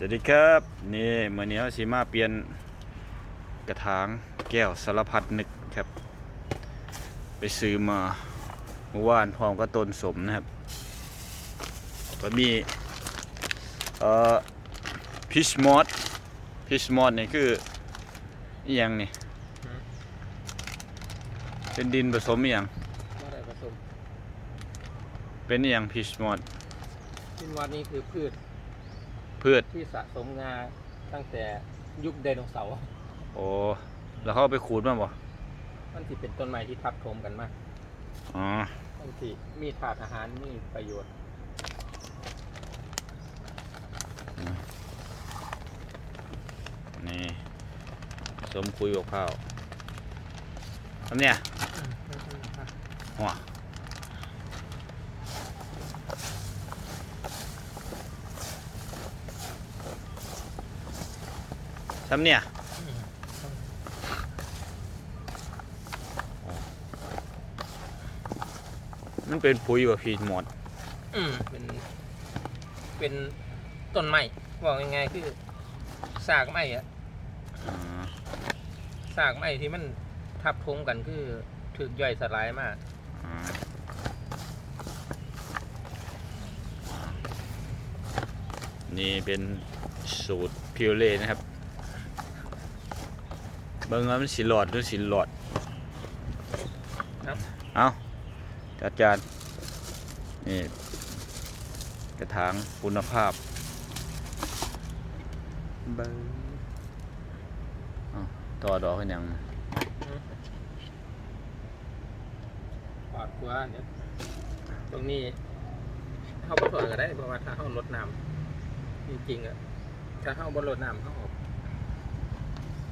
สวัสดีครับนี่มื่อนี้เราสิมาเปลี่ยนกระถางแก้วสารพัดนึกครับ ไปซื้อมาเมื่อวานพร้อมกับต้นสมนะครับก็มีเอ่อพิชมอดพิชมอดนี่คืออหยังนี่อืมเป็นดินผสมอหยังไม่ได้ผสมเป็นอหยังพิชมอดพินวัดนี่คือพืช พืชที่สะสมงาตั้งแต่ยุคไดโนเสาร์โอ้แล้วเขาเอาไปขูดมาบ่มันที่เป็นต้นไม้ที่ทับถมกันมากอ๋อมันที่มีถาดอาหารมีประโยชน์นี่ผสมคุยกับข้าวทำเนี่ยหัว ทำเนี่ยมันเป็นปุ๋ยว่ะพี่หมด อืมเป็น เป็นต้นไม้บอกง่ายๆคือซากไม้อะอ่าซากไม้ที่มันทับถมกันคือถึกย่อยสลายมากอ่านี่เป็นสูตรพิวเล่นะครับ เบิ่งว่ามันสิหลอดหรือสิหลอดครับเอาจัดจานนี่กระถางคุณภาพเบิ้งเอาต่อดอกกันยังปอดกลัวเนี่ยตรงนี้เขาบ่ถอดก็ได้เพราะว่าถ้าเขาลดน้ำจริงๆอะถ้าเขาบ่ลดน้ำเขาเออก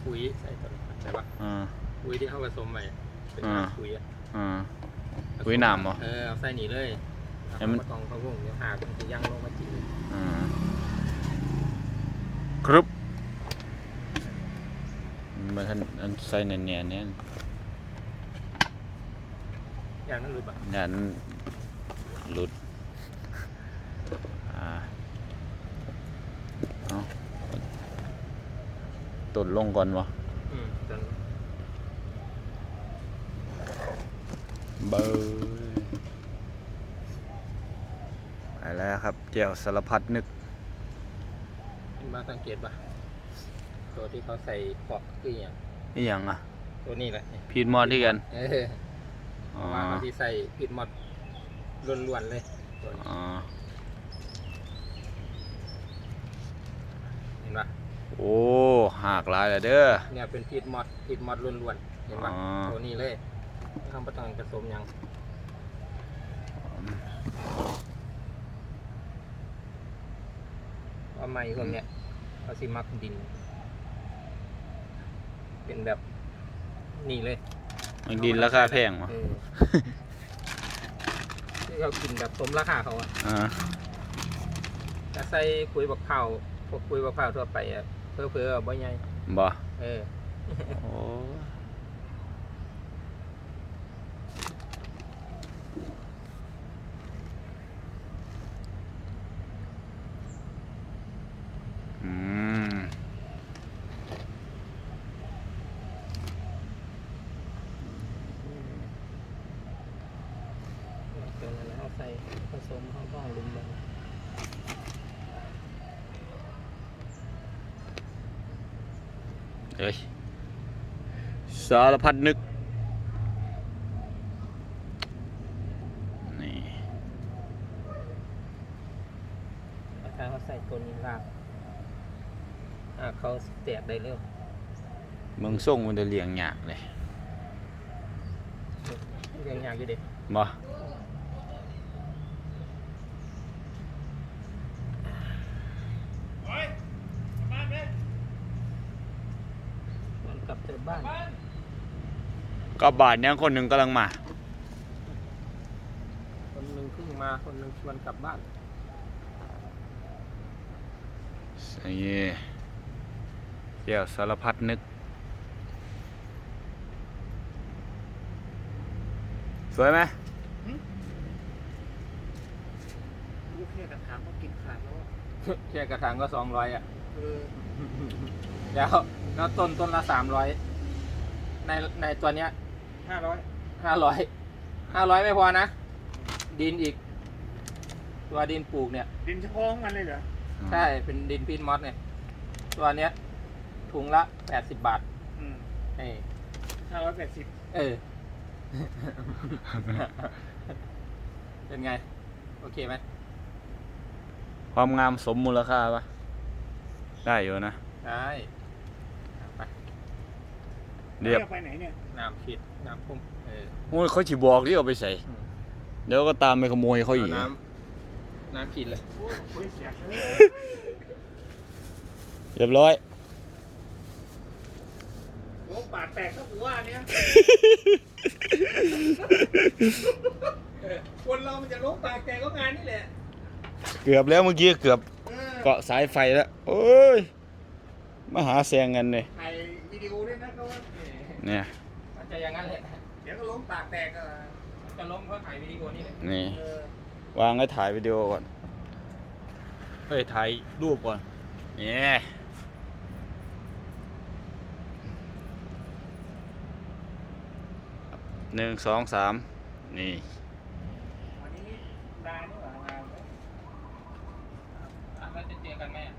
ปุ๋ยใส่ต้นใช่ปะอ่า ปุ๋ยที่เขาผสมไปเป็นอ่าน้ำปุ๋ยอะอ่า ปุ๋ยน้ำเหรอเออเอาใส่หนีเลยให้มันเอากองเขาวงเดี๋ยวหาเป็นที่ยั่งลงมาจีบอ่าครุบมันทันอันใส่เนียนๆเนี่ยอย่างนั้นหรือเปล่ายันหลุดอ่าเอาตดลงก่อนวะอืม จนเบอร์ไปแล้วครับเจียวสารพัดนึกเป็นมาสังเกตปะตัวที่เขาใส่ปอกคืออย่างนี่ยังอะ ตัวนี้แหละพีดมอดที่กันเอออ๋อมาเขาที่ใส่ผิดหมดล้วนๆเลยตัวนี้อ๋อเห็นปะ โอ้หากหลายแล้วเด้อ เนี่ยเป็นผิดหมดผิดหมดล้วนๆเห็นปะอ๋อ ตัวนี้เลยทำประตังผสมหยังว่าไม้พวกเนี้ยเขาสิมักดิน เป็นแบบนี่เลยมันดินราคาแพงวะเออที่เขากินแบบสมราคาเขาอะ อ่าแต่ใส่ปุ๋ยบักเผาวพวกปุ๋ยบักเผาวทั่วไปอะ เพื่อเพื่อๆบ่ใหญ่บ่เออโอ้อืม เกินแล้วเอาใส่ผสมเข้าบ้องลุมลง เอ้ยสารพัดนึก นี่แล้วถ้าเขาใส่ตัวนี้รากอ่าเขาแตกได้เร็วเมืองส่งมันจะเลี้ยงยากเลยเรื่องยากอยู่เด็บ่มันกลับเจอ บ้านกลับบาทเนี่ยคนหนึ่งกำลังมา คนหนึ่งเพิ่งมาคนหนึ่งชวนกลับบ้านนี่เกี่ยวสารพัดนึก สวยไหมลูกเพียกระถางก็กินขาดแล้วแค่กระถางก็สองร้อยอะเออแล้วแล้วต้นต้นละสามร้อย ในในตัวเนี้ยห้าร้อยห้าร้อยห้าร้อยไม่พอนะ ดินอีก ตัวดินปลูกเนี่ย ดินเฉพาะของมันเลยเหรอใช่เป็นดินพีนมอสเนี่ย ตัวเนี้ยถุงละแปดสิบบาทอืมนี่ห้าร้อยแปดสิบเออ เป็นไง โอเคไหมความงามสมมูลค่าปะได้อยู่นะ ได้ไป เรียบ ไปไหนเนี่ยน้ำคิดน้ำพุ่มเออโอ้ยเขาฉีบอกที่เอาไปใส่อืมเดี๋ยวก็ตามไปขโมยเขาอีก น้ำน้ำคิดเลยโอ้ยเสียเรียบร้อย โอ้ปากแตกก็ถือว่าเนี้ยเออคนเรามันจะล้มปากแตกก็งานนี่แหละเกือบแล้วเมื่อกี้เกือบเออเกาะสายไฟแล้ว โอ้ยมาหาแซงกันเลย ถ่ายวิดีโอด้วยนะก็ว่า เนี่ยมันจะอย่างนั้นแหละเดี๋ยวก็ล้มปากแตกอะจะล้มเพราะถ่ายวิดีโอนี่แหละนี่ เออวางแล้วถ่ายวิดีโอก่อนเฮ้ยถ่ายรูปก่อนเนี่ยหนึ่งสองสามนี่วันนี้ดานี่หว่างาน อะแล้วจะเจอกันไหมอะ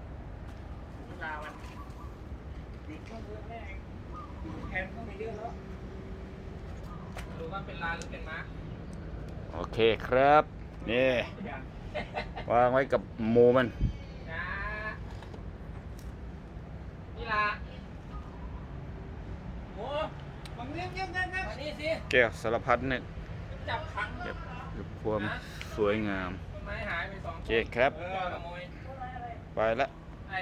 เวลาวันหยุดก็เยอะแน่ แทนก็ไม่เยอะแล้วรู้ว่าเป็นลานหรือเป็นม้าโอเคครับ นี่อย่างวางไว้กับโมมันนะนี่ลาโอ้บางเรื่องเงี้ยเงี้ยเงี้ยมานี่สิแก้วสารพัดนึกจับขังเก็บเก็บความสวยงามต้นไม้หายไปสองโอเคครับ เออขโมยไปละไอ้